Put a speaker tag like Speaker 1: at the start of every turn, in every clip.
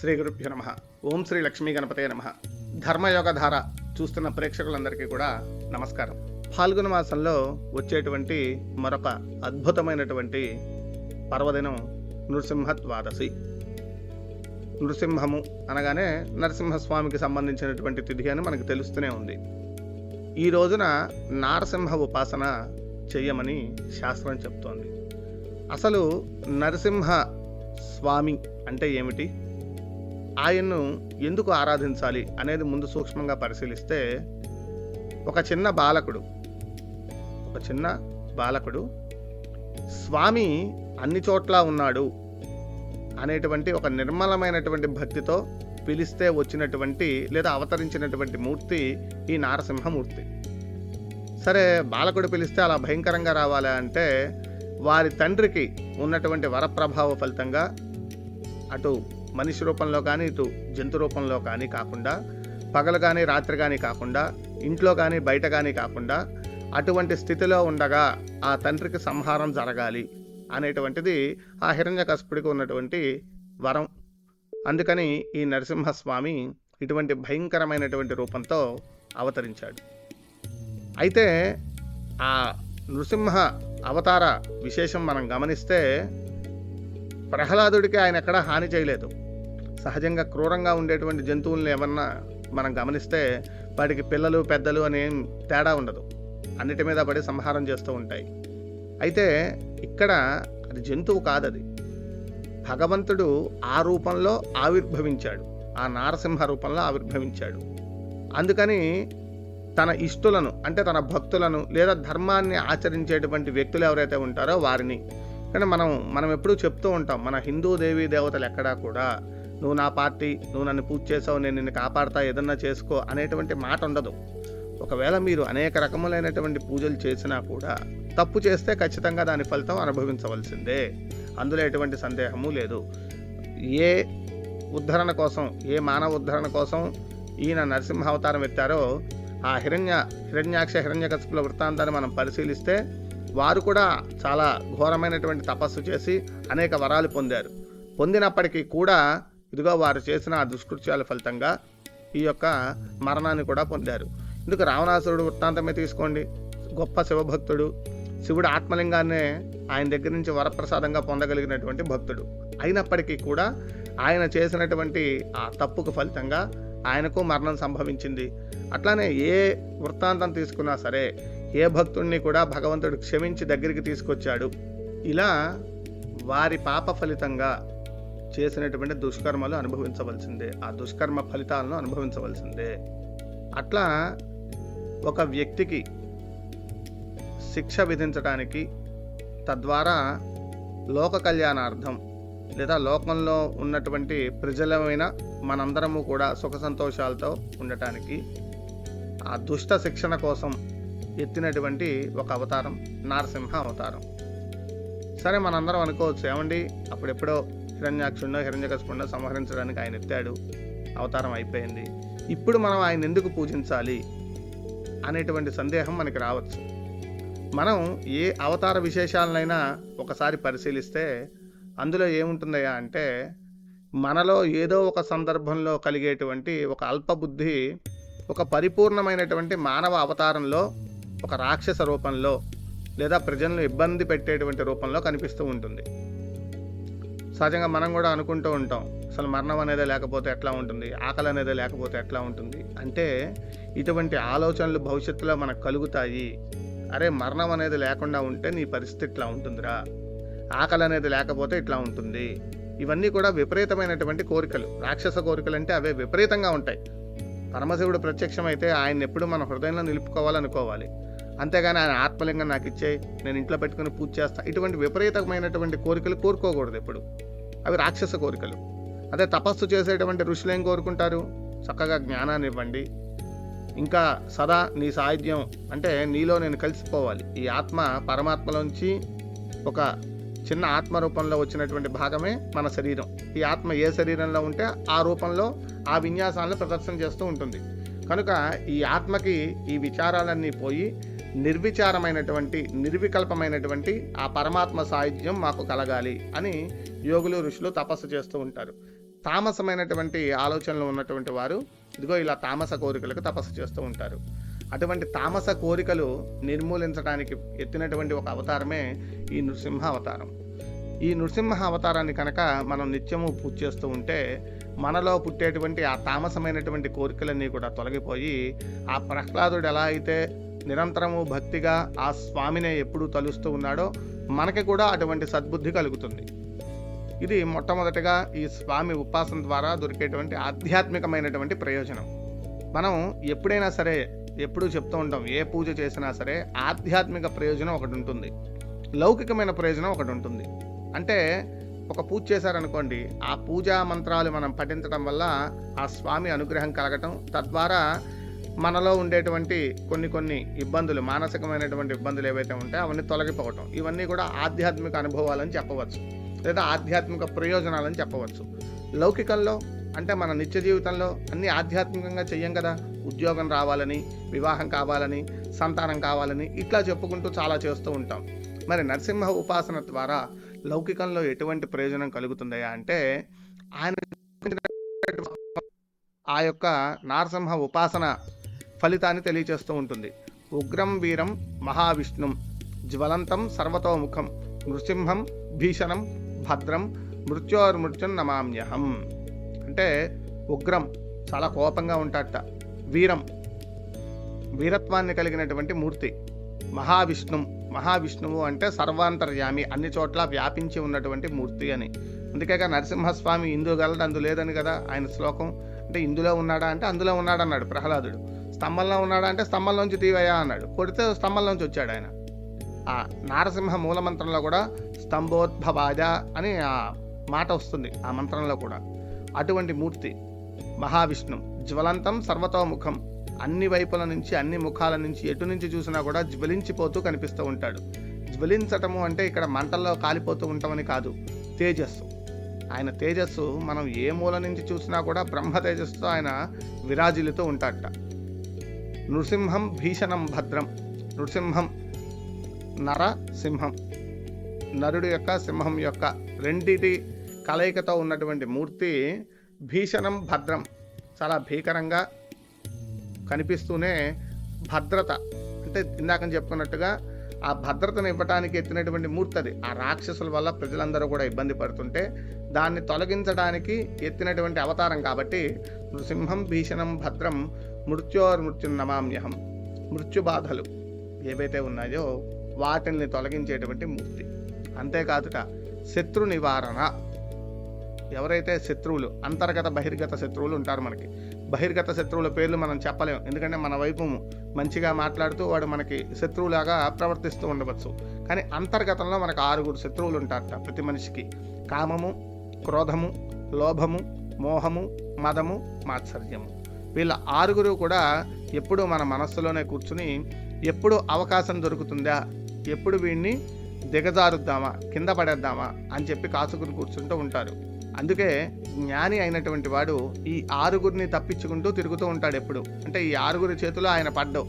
Speaker 1: శ్రీ గురుభ్యో నమ. ఓం శ్రీ లక్ష్మీ గణపతే నమ. ధర్మయోగ ధార చూస్తున్న ప్రేక్షకులందరికీ కూడా నమస్కారం. ఫాల్గుణ మాసంలో వచ్చేటువంటి మరొక అద్భుతమైనటువంటి పర్వదినం నృసింహ ద్వాదశి నృసింహము అనగానే నరసింహస్వామికి సంబంధించినటువంటి తిథి అని మనకు తెలుస్తూనే ఉంది. ఈ రోజున నారసింహ ఉపాసన చెయ్యమని శాస్త్రం చెప్తోంది. అసలు నరసింహ స్వామి అంటే ఏమిటి? ఆయన్ను ఎందుకు ఆరాధించాలి అనేది ముందు సూక్ష్మంగా పరిశీలిస్తే ఒక చిన్న బాలకుడు ఒక చిన్న బాలకుడు స్వామి అన్ని చోట్ల ఉన్నాడు అనేటువంటి ఒక నిర్మలమైనటువంటి భక్తితో పిలిస్తే వచ్చినటువంటి లేదా అవతరించినటువంటి మూర్తి ఈ నారసింహమూర్తి. సరే బాలకుడు పిలిస్తే అలా భయంకరంగా రావాలి అంటే వారి తండ్రికి ఉన్నటువంటి వరప్రభావ ఫలితంగా అటు మనిషి రూపంలో కానీ ఇటు జంతు రూపంలో కానీ కాకుండా పగలు కానీ రాత్రి కానీ కాకుండా ఇంట్లో కానీ బయట కానీ కాకుండా అటువంటి స్థితిలో ఉండగా ఆ తండ్రికి సంహారం జరగాలి అనేటువంటిది ఆ హిరణ్యకశపుడికి ఉన్నటువంటి వరం. అందుకని ఈ నరసింహస్వామి ఇటువంటి భయంకరమైనటువంటి రూపంతో అవతరించాడు. అయితే ఆ నృసింహ అవతార విశేషం మనం గమనిస్తే ప్రహ్లాదుడికి ఆయన ఎక్కడా హాని చేయలేదు. సహజంగా క్రూరంగా ఉండేటువంటి జంతువులను ఏమన్నా మనం గమనిస్తే వాటికి పిల్లలు పెద్దలు అనే తేడా ఉండదు. అన్నిటి మీద పడి సంహారం చేస్తూ ఉంటాయి. అయితే ఇక్కడ అది జంతువు కాదది. భగవంతుడు ఆ రూపంలో ఆవిర్భవించాడు. ఆ నారసింహ రూపంలో ఆవిర్భవించాడు. అందుకని తన ఇష్టులను అంటే తన భక్తులను లేదా ధర్మాన్ని ఆచరించేటువంటి వ్యక్తులు ఎవరైతే ఉంటారో వారిని. కానీ మనం మనం ఎప్పుడూ చెప్తూ ఉంటాం మన హిందూ దేవీ దేవతలు ఎక్కడా కూడా నువ్వు నా పార్టీ నువ్వు నన్ను పూజ చేసావు నేను నిన్ను కాపాడతా ఏదన్నా చేసుకో అనేటువంటి మాట ఉండదు. ఒకవేళ మీరు అనేక రకములైనటువంటి పూజలు చేసినా కూడా తప్పు చేస్తే ఖచ్చితంగా దాని ఫలితం అనుభవించవలసిందే. అందులో ఎటువంటి సందేహము లేదు. ఏ ఉద్ధరణ కోసం ఏ మానవ ఉద్ధరణ కోసం ఈయన నరసింహ అవతారం ఎత్తారో ఆ హిరణ్య హిరణ్యాక్ష హిరణ్యకశపుల వృత్తాంతాన్ని మనం పరిశీలిస్తే వారు కూడా చాలా ఘోరమైనటువంటి తపస్సు చేసి అనేక వరాలు పొందారు. పొందినప్పటికీ కూడా ఇదిగో వారు చేసిన ఆ దుష్కృత్యాల ఫలితంగా ఈ యొక్క మరణాన్ని కూడా పొందారు. ఇందుకు రావణాసురుడు వృత్తాంతమే తీసుకోండి. గొప్ప శివభక్తుడు. శివుడు ఆత్మలింగాన్నే ఆయన దగ్గర నుంచి వరప్రసాదంగా పొందగలిగినటువంటి భక్తుడు. అయినప్పటికీ కూడా ఆయన చేసినటువంటి ఆ తప్పుకు ఫలితంగా ఆయనకు మరణం సంభవించింది. అట్లానే ఏ వృత్తాంతం తీసుకున్నా సరే ఏ భక్తుడిని కూడా భగవంతుడు క్షమించి దగ్గరికి తీసుకొచ్చాడు. ఇలా వారి పాప ఫలితంగా చేసినటువంటి దుష్కర్మలు అనుభవించవలసిందే. ఆ దుష్కర్మ ఫలితాలను అనుభవించవలసిందే. అట్లా ఒక వ్యక్తికి శిక్ష విధించడానికి తద్వారా లోక కళ్యాణార్థం లేదా లోకంలో ఉన్నటువంటి ప్రజలమైన మనందరము కూడా సుఖ సంతోషాలతో ఉండటానికి ఆ దుష్ట శిక్షణ కోసం ఎత్తినటువంటి ఒక అవతారం నారసింహ అవతారం. సరే మనందరం అనుకోవచ్చు ఏమండి? అప్పుడెప్పుడో హిరణ్యాక్షుడినో హిరణ్యకశపుండో సంహరించడానికి ఆయన ఎత్తాడు. అవతారం అయిపోయింది. ఇప్పుడు మనం ఆయన ఎందుకు పూజించాలి అనేటువంటి సందేహం మనకి రావచ్చు. మనం ఏ అవతార విశేషాలనైనా ఒకసారి పరిశీలిస్తే అందులో ఏముంటుందయ్యా అంటే మనలో ఏదో ఒక సందర్భంలో కలిగేటువంటి ఒక అల్పబుద్ధి ఒక పరిపూర్ణమైనటువంటి మానవ అవతారంలో ఒక రాక్షస రూపంలో లేదా ప్రజలను ఇబ్బంది పెట్టేటువంటి రూపంలో కనిపిస్తూ ఉంటుంది. సహజంగా మనం కూడా అనుకుంటూ ఉంటాం అసలు మరణం అనేది లేకపోతే ఎట్లా ఉంటుంది ఆకలి అనేది లేకపోతే ఎట్లా ఉంటుంది. అంటే ఇటువంటి ఆలోచనలు భవిష్యత్తులో మనకు కలుగుతాయి. అరే మరణం అనేది లేకుండా ఉంటే నీ పరిస్థితి ఇట్లా ఉంటుందిరా. ఆకలి అనేది లేకపోతే ఇట్లా ఉంటుంది. ఇవన్నీ కూడా విపరీతమైనటువంటి కోరికలు. రాక్షస కోరికలు అంటే అవే విపరీతంగా ఉంటాయి. పరమశివుడు ప్రత్యక్షమైతే ఆయన ఎప్పుడు మన హృదయంలో నిలుపుకోవాలనుకోవాలి. అంతేగాని ఆయన ఆత్మలింగం నాకు ఇచ్చేయి నేను ఇంట్లో పెట్టుకుని పూజ చేస్తాను ఇటువంటి విపరీతమైనటువంటి కోరికలు కోరుకోకూడదు ఎప్పుడు. అవి రాక్షస కోరికలు. అదే తపస్సు చేసేటువంటి ఋషులు ఏం కోరుకుంటారు? చక్కగా జ్ఞానాన్ని ఇవ్వండి. ఇంకా సదా నీ సాహిత్యం అంటే నీలో నేను కలిసిపోవాలి. ఈ ఆత్మ పరమాత్మలోంచి ఒక చిన్న ఆత్మ రూపంలో వచ్చినటువంటి భాగమే మన శరీరం. ఈ ఆత్మ ఏ శరీరంలో ఉంటే ఆ రూపంలో ఆ విన్యాసాలను ప్రదర్శన చేస్తూ ఉంటుంది. కనుక ఈ ఆత్మకి ఈ విచారాలన్నీ పోయి నిర్విచారమైనటువంటి నిర్వికల్పమైనటువంటి ఆ పరమాత్మ సాహిత్యం మాకు కలగాలి అని యోగులు ఋషులు తపస్సు చేస్తూ ఉంటారు. తామసమైనటువంటి ఆలోచనలు ఉన్నటువంటి వారు ఇదిగో ఇలా తామస కోరికలకు తపస్సు చేస్తూ ఉంటారు. అటువంటి తామస కోరికలు నిర్మూలించడానికి ఎత్తినటువంటి ఒక అవతారమే ఈ నృసింహ అవతారం. ఈ నృసింహ అవతారాన్ని కనుక మనం నిత్యము పూజ చేస్తూ ఉంటే మనలో పుట్టేటువంటి ఆ తామసమైనటువంటి కోరికలన్నీ కూడా తొలగిపోయి ఆ ప్రహ్లాదుడు ఎలా అయితే నిరంతరము భక్తిగా ఆ స్వామినే ఎప్పుడూ తలుస్తూ ఉన్నాడో మనకి కూడా అటువంటి సద్బుద్ధి కలుగుతుంది. ఇది మొట్టమొదటిగా ఈ స్వామి ఉపాసన ద్వారా దొరికేటువంటి ఆధ్యాత్మికమైనటువంటి ప్రయోజనం. మనం ఎప్పుడైనా సరే ఎప్పుడూ చెప్తూ ఉంటాం ఏ పూజ చేసినా సరే ఆధ్యాత్మిక ప్రయోజనం ఒకటి ఉంటుంది. లౌకికమైన ప్రయోజనం ఒకటి ఉంటుంది. అంటే ఒక పూజ చేశారనుకోండి ఆ పూజా మంత్రాలు మనం పఠించడం వల్ల ఆ స్వామి అనుగ్రహం కలగటం తద్వారా మనలో ఉండేటువంటి కొన్ని కొన్ని ఇబ్బందులు మానసికమైనటువంటి ఇబ్బందులు ఏవైతే ఉంటాయో అవన్నీ తొలగిపోవటం. ఇవన్నీ కూడా ఆధ్యాత్మిక అనుభవాలని చెప్పవచ్చు. లేదా ఆధ్యాత్మిక ప్రయోజనాలని చెప్పవచ్చు. లౌకికంలో అంటే మన నిత్య జీవితంలో అన్ని ఆధ్యాత్మికంగా చెయ్యం కదా. ఉద్యోగం రావాలని వివాహం కావాలని సంతానం కావాలని ఇట్లా చెప్పుకుంటూ చాలా చేస్తూ ఉంటాం. మరి నరసింహ ఉపాసన ద్వారా లౌకికంలో ఎటువంటి ప్రయోజనం కలుగుతుందయా అంటే ఆయన ఆ యొక్క నారసింహ ఉపాసన ఫలితాన్ని తెలియచేస్తూ ఉంటుంది. ఉగ్రం వీరం మహావిష్ణుం జ్వలంతం సర్వతోముఖం నృసింహం భీషణం భద్రం మృత్యోర్మృత్యుం నమామ్యహం. అంటే ఉగ్రం చాలా కోపంగా ఉంటాడట. వీరం వీరత్వాన్ని కలిగినటువంటి మూర్తి. మహావిష్ణుం మహావిష్ణువు అంటే సర్వాంతర్యామి అన్ని చోట్ల వ్యాపించి ఉన్నటువంటి మూర్తి అని. అందుకేగా నరసింహస్వామి ఇందు గలడు అందు లేదని కదా ఆయన శ్లోకం. అంటే ఇందులో ఉన్నాడా అంటే అందులో ఉన్నాడు అన్నాడు ప్రహ్లాదుడు. స్తంభంలో ఉన్నాడా అంటే స్తంభంలోంచి తీవయ్యా అన్నాడు. కొడితే స్తంభంలోంచి వచ్చాడు ఆయన. ఆ నారసింహ మూలమంత్రంలో కూడా స్తంభోద్భవాజ అని ఆ మాట వస్తుంది ఆ మంత్రంలో కూడా. అటువంటి మూర్తి మహావిష్ణు. జ్వలంతం సర్వతోముఖం. అన్ని వైపుల నుంచి అన్ని ముఖాల నుంచి ఎటు నుంచి చూసినా కూడా జ్వలించిపోతూ కనిపిస్తూ ఉంటాడు. జ్వలించటము అంటే ఇక్కడ మంటల్లో కాలిపోతూ ఉంటామని కాదు తేజస్సు. ఆయన తేజస్సు మనం ఏ మూల నుంచి చూసినా కూడా బ్రహ్మ తేజస్సుతో ఆయన విరాజిల్లుతూ ఉంటాడట. నృసింహం భీషణం భద్రం. నృసింహం నర సింహం. నరుడు యొక్క సింహం యొక్క రెండిటి కలయికతో ఉన్నటువంటి మూర్తి భీషణం భద్రం. చాలా భీకరంగా కనిపిస్తూనే భద్రత. అంటే ఇందాక చెప్పుకున్నట్టుగా ఆ భద్రతను ఇవ్వడానికి ఎత్తినటువంటి మూర్తి అది. ఆ రాక్షసుల వల్ల ప్రజలందరూ కూడా ఇబ్బంది పడుతుంటే దాన్ని తొలగించడానికి ఎత్తినటువంటి అవతారం కాబట్టి నృసింహం భీషణం భద్రం మృత్యోర్మృత్యు నమామ్యహం మృత్యు బాధలు ఏవైతే ఉన్నాయో వాటిని తొలగించేటువంటి మూర్తి. అంతేకాదుట శత్రు నివారణ ఎవరైతే శత్రువులు అంతర్గత బహిర్గత శత్రువులు ఉంటారు మనకి. బహిర్గత శత్రువుల పేర్లు మనం చెప్పలేం. ఎందుకంటే మన వైపు మంచిగా మాట్లాడుతూ వాడు మనకి శత్రువులాగా ప్రవర్తిస్తూ ఉండవచ్చు. కానీ అంతర్గతంలో మనకు ఆరుగురు శత్రువులు ఉంటారట ప్రతి మనిషికి. కామము క్రోధము లోభము మోహము మదము మాత్సర్యము. వీళ్ళ ఆరుగురు కూడా ఎప్పుడు మన మనస్సులోనే కూర్చుని ఎప్పుడు అవకాశం దొరుకుతుందా? ఎప్పుడు వీడిని దిగజారుద్దామా? కింద పడేద్దామా? అని చెప్పి కాసుకుని కూర్చుంటూ ఉంటారు. అందుకే జ్ఞాని అయినటువంటి వాడు ఈ ఆరుగురిని తప్పించుకుంటూ తిరుగుతూ ఉంటాడు ఎప్పుడు. అంటే ఈ ఆరుగురి చేతిలో ఆయన పడ్డవు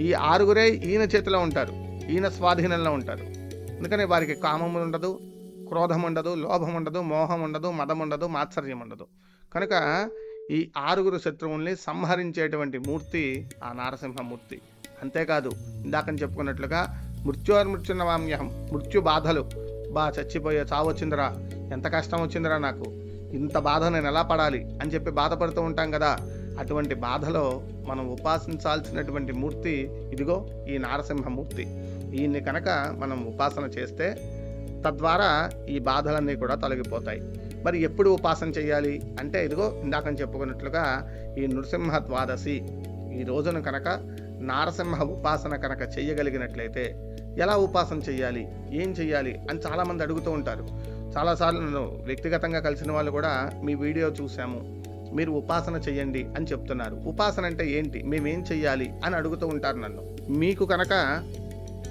Speaker 1: ఈ ఆరుగురే ఈయన చేతిలో ఉంటారు. ఈయన స్వాధీనంలో ఉంటారు. అందుకని వారికి కామం ఉండదు క్రోధం ఉండదు లోభం ఉండదు మోహం ఉండదు మదం ఉండదు మాత్సర్యం ఉండదు. కనుక ఈ ఆరుగురు శత్రువుల్ని సంహరించేటువంటి మూర్తి ఆ నారసింహమూర్తి. అంతేకాదు ఇందాకని చెప్పుకున్నట్లుగా మృత్యోర్మృత్యున్నవామ్యహం మృత్యు బాధలు. బా చచ్చిపోయే చావు వచ్చిందిరా. ఎంత కష్టం వచ్చిందిరా నాకు. ఇంత బాధ నేను ఎలా పడాలి అని చెప్పి బాధపడుతూ ఉంటాం కదా. అటువంటి బాధలో మనం ఉపాసించాల్సినటువంటి మూర్తి ఇదిగో ఈ నారసింహమూర్తి. ఈయన్ని కనుక మనం ఉపాసన చేస్తే తద్వారా ఈ బాధలన్నీ కూడా తొలగిపోతాయి. మరి ఎప్పుడు ఉపాసన చేయాలి? అంటే ఇదిగో ఇందాకని చెప్పుకున్నట్లుగా ఈ నృసింహ ద్వాదశి ఈ రోజున కనుక నారసింహ ఉపాసన కనుక చెయ్యగలిగినట్లయితే ఎలా ఉపాసన చేయాలి? ఏం చేయాలి? అని చాలామంది అడుగుతూ ఉంటారు. చాలాసార్లు నన్ను వ్యక్తిగతంగా కలిసిన వాళ్ళు కూడా మీ వీడియో చూసాము మీరు ఉపాసన చెయ్యండి అని చెప్తున్నారు. ఉపాసన అంటే ఏంటి? మేమేం చెయ్యాలి అని అడుగుతూ ఉంటారు నన్ను. మీకు కనుక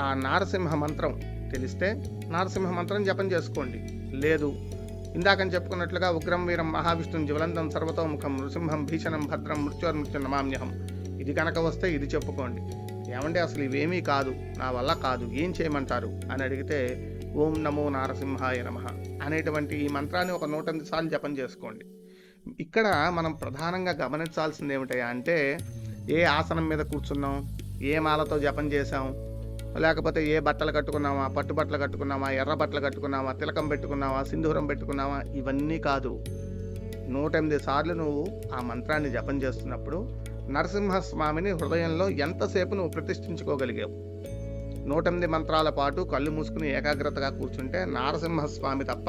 Speaker 1: ఆ నారసింహ మంత్రం తెలిస్తే నారసింహ మంత్రం జపం చేసుకోండి. లేదు ఇందాకని చెప్పుకున్నట్లుగా ఉగ్రం వీరం మహావిష్ణుం జ్వలంతం సర్వతోముఖం నృసింహం భీషణం భద్రం మృత్యోర్మృత్యు నమామ్యహం ఇది కనుక వస్తే ఇది చెప్పుకోండి. ఏమంటే అసలు ఇవేమీ కాదు. నా వల్ల కాదు. ఏం చేయమంటారు? అని అడిగితే ఓం నమో నారసింహాయ నమ అనేటువంటి ఈ మంత్రాన్ని ఒక నూట ఎనిమిది సార్లు జపం చేసుకోండి. ఇక్కడ మనం ప్రధానంగా గమనించాల్సింది ఏమిటయా అంటే ఏ ఆసనం మీద కూర్చున్నాం? ఏ మాలతో జపం చేసాం లేకపోతే ఏ బట్టలు కట్టుకున్నామా పట్టు బట్టలు కట్టుకున్నామా ఎర్ర బట్టలు కట్టుకున్నామా తిలకం పెట్టుకున్నావా సింధూరం పెట్టుకున్నామా ఇవన్నీ కాదు. నూట ఎనిమిది సార్లు నువ్వు ఆ మంత్రాన్ని జపం చేస్తున్నప్పుడు నరసింహస్వామిని హృదయంలో ఎంతసేపు నువ్వు ప్రతిష్ఠించుకోగలిగావు? నూట ఎనిమిది మంత్రాల పాటు కళ్ళు మూసుకుని ఏకాగ్రతగా కూర్చుంటే నారసింహస్వామి తప్ప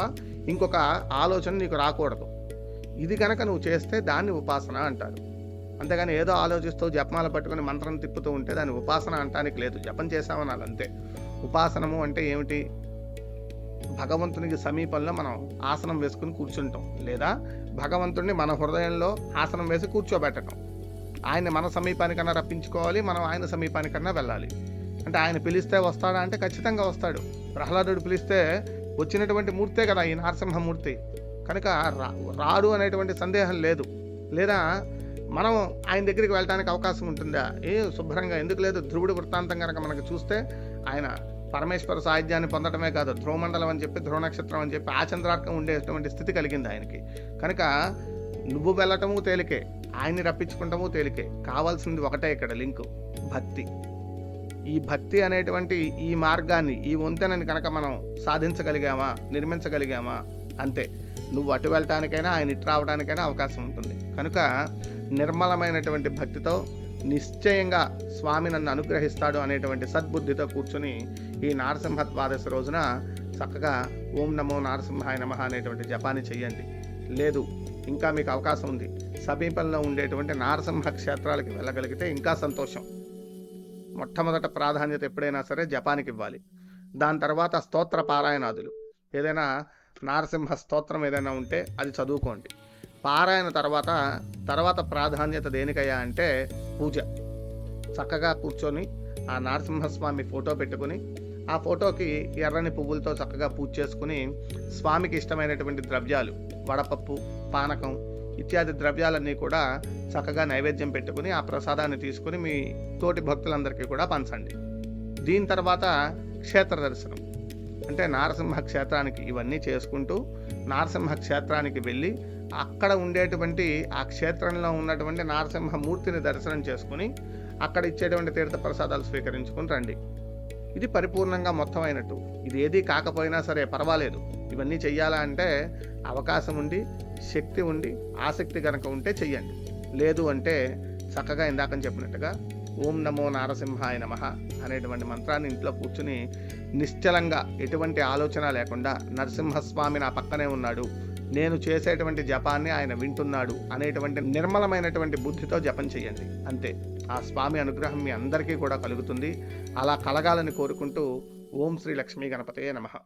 Speaker 1: ఇంకొక ఆలోచన నీకు రాకూడదు. ఇది కనుక నువ్వు చేస్తే దాన్ని ఉపాసన అంటారు. అంతేగాని ఏదో ఆలోచిస్తూ జపమాల పట్టుకొని మంత్రం తిప్పుతూ ఉంటే దాన్ని ఉపాసన అంటానికి లేదు. జపం చేసామనాలి అంతే. ఉపాసనము అంటే ఏమిటి? భగవంతునికి సమీపంలో మనం ఆసనం వేసుకుని కూర్చుంటాం. లేదా భగవంతుడిని మన హృదయంలో ఆసనం వేసి కూర్చోబెట్టడం ఆయన మన సమీపానికన్నా రప్పించుకోవాలి మనం ఆయన సమీపానికన్నా వెళ్ళాలి. అంటే ఆయన పిలిస్తే వస్తాడా అంటే ఖచ్చితంగా వస్తాడు. ప్రహ్లాదుడు పిలిస్తే వచ్చినటువంటి మూర్తే కదా ఈ నరసింహమూర్తి. కనుక రా రాడు అనేటువంటి సందేహం లేదు. లేదా మనం ఆయన దగ్గరికి వెళ్ళడానికి అవకాశం ఉంటుందా? ఏ శుభ్రంగా. ఎందుకు లేదు? ధ్రువుడి వృత్తాంతం కనుక మనకు చూస్తే ఆయన పరమేశ్వర సాహిత్యాన్ని పొందడమే కాదు ధ్రువమండలం అని చెప్పి ధ్రువ నక్షత్రం అని చెప్పి ఆచంద్రార్కం ఉండేటువంటి స్థితి కలిగింది ఆయనకి. కనుక నువ్వు వెళ్ళటము తేలికే ఆయన్ని రప్పించుకుంటాము తేలికే. కావాల్సింది ఒకటే ఇక్కడ లింకు భక్తి. ఈ భక్తి అనేటువంటి ఈ మార్గాన్ని ఈ వంతెనని కనుక మనం సాధించగలిగామా నిర్మించగలిగామా? అంతే. నువ్వు అటు వెళ్ళటానికైనా ఆయన ఇటు రావడానికైనా అవకాశం ఉంటుంది. కనుక నిర్మలమైనటువంటి భక్తితో నిశ్చయంగా స్వామి నన్ను అనుగ్రహిస్తాడు అనేటువంటి సద్బుద్ధితో కూర్చుని ఈ నారసింహ ద్వాదశ రోజున చక్కగా ఓం నమో నారసింహాయ నమ అనేటువంటి జపాన్ని చెయ్యండి. లేదు ఇంకా మీకు అవకాశం ఉంది. సమీపంలో ఉండేటువంటి నారసింహ క్షేత్రాలకి వెళ్ళగలిగితే ఇంకా సంతోషం. మొట్టమొదట ప్రాధాన్యత ఎప్పుడైనా సరే జపానికి ఇవ్వాలి. దాని తర్వాత స్తోత్ర పారాయణాదులు. ఏదైనా నారసింహ స్తోత్రం ఏదైనా ఉంటే అది చదువుకోండి. పారాయణ తర్వాత తర్వాత ప్రాధాన్యత దేనికయ్యా అంటే పూజ. చక్కగా కూర్చొని ఆ నరసింహస్వామి ఫోటో పెట్టుకుని ఆ ఫోటోకి ఎర్రని పువ్వులతో చక్కగా పూజ చేసుకుని స్వామికి ఇష్టమైనటువంటి ద్రవ్యాలు వడపప్పు పానకం ఇత్యాది ద్రవ్యాలన్నీ కూడా చక్కగా నైవేద్యం పెట్టుకుని ఆ ప్రసాదాన్ని తీసుకుని మీ తోటి భక్తులందరికీ కూడా పంచండి. దీని తర్వాత క్షేత్ర దర్శనం. అంటే నారసింహ క్షేత్రానికి ఇవన్నీ చేసుకుంటూ నారసింహ క్షేత్రానికి వెళ్ళి అక్కడ ఉండేటువంటి ఆ క్షేత్రంలో ఉన్నటువంటి నారసింహమూర్తిని దర్శనం చేసుకుని అక్కడ ఇచ్చేటువంటి తీర్థ ప్రసాదాలు స్వీకరించుకుని రండి. ఇది పరిపూర్ణంగా మొత్తం అయినట్టు ఇది ఏది కాకపోయినా సరే పర్వాలేదు. ఇవన్నీ చెయ్యాలా అంటే అవకాశం ఉండి శక్తి ఉండి ఆసక్తి కనుక ఉంటే చెయ్యండి. లేదు అంటే చక్కగా ఇందాక చెప్పినట్టుగా ఓం నమో నారసింహాయ నమ అనేటువంటి మంత్రాన్ని ఇంట్లో కూర్చుని నిశ్చలంగా ఎటువంటి ఆలోచన లేకుండా నరసింహస్వామి నా పక్కనే ఉన్నాడు. నేను చేసేటువంటి జపాన్ని ఆయన వింటున్నాడు అనేటువంటి నిర్మలమైనటువంటి బుద్ధితో జపం చేయండి. అంతే. ఆ స్వామి అనుగ్రహం మీ అందరికీ కూడా కలుగుతుంది. అలా కలగాలని కోరుకుంటూ ఓం శ్రీ లక్ష్మీ గణపతయే నమః.